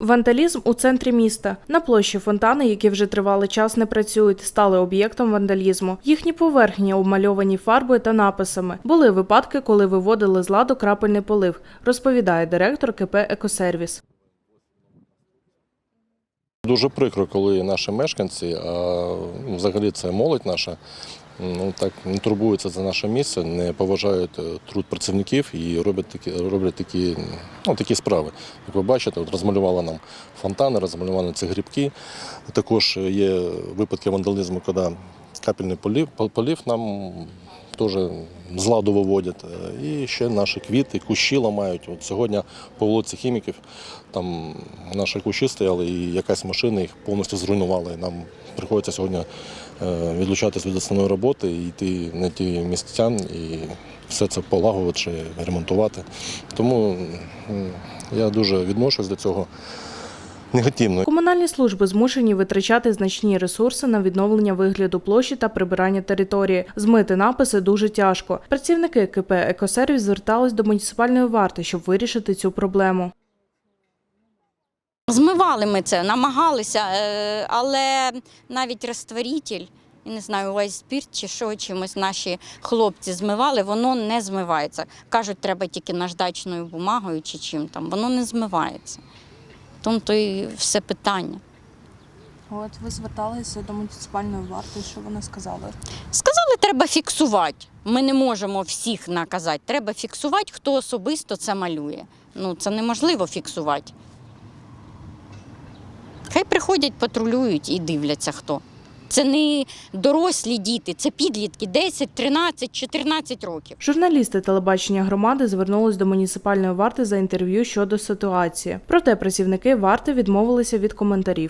Вандалізм у центрі міста. На площі фонтани, які вже тривалий час не працюють, стали об'єктом вандалізму. Їхні поверхні обмальовані фарбою та написами. Були випадки, коли виводили з ладу крапельний полив, розповідає директор КП Екосервіс. Дуже прикро, коли наші мешканці, а взагалі це молодь наша, ну так не турбуються за наше місце, не поважають е, труд працівників і роблять такі, роблять такі, ну, такі справи. Як ви бачите, от розмалювали нам фонтани, розмалювали ці грибки. Також є випадки вандалізму, коли капельний полів, полів нам теж з ладу виводять. Е, І ще наші квіти, кущі ламають. От сьогодні по вулиці хіміків там наші кущі стояли, і якась машина їх повністю зруйнувала. І нам приходиться сьогодні е, відлучатись від основної роботи і йти на ті місця і все це полагодити ремонтувати. Тому я дуже відношусь до цього негативно. Комунальні служби змушені витрачати значні ресурси на відновлення вигляду площі та прибирання території. Змити написи дуже тяжко. Працівники КП Екосервіс звертались до муніципальної варти, щоб вирішити цю проблему. Змивали ми це, намагалися, е, але навіть розтворитель, не знаю, весь спірт чи що, чимось наші хлопці змивали, воно не змивається. Кажуть, треба тільки наждачною бумагою чи чим там, воно не змивається. Тому то і все питання. От ви зверталися до муніципальної варти, що вони сказали? Сказали, треба фіксувати. Ми не можемо всіх наказати. Треба фіксувати, хто особисто це малює. Ну, це неможливо фіксувати. Хай приходять, патрулюють і дивляться хто. Це не дорослі діти, це підлітки 10, 13, 14 років. Журналісти телебачення громади звернулись до муніципальної варти за інтерв'ю щодо ситуації. Проте працівники варти відмовилися від коментарів.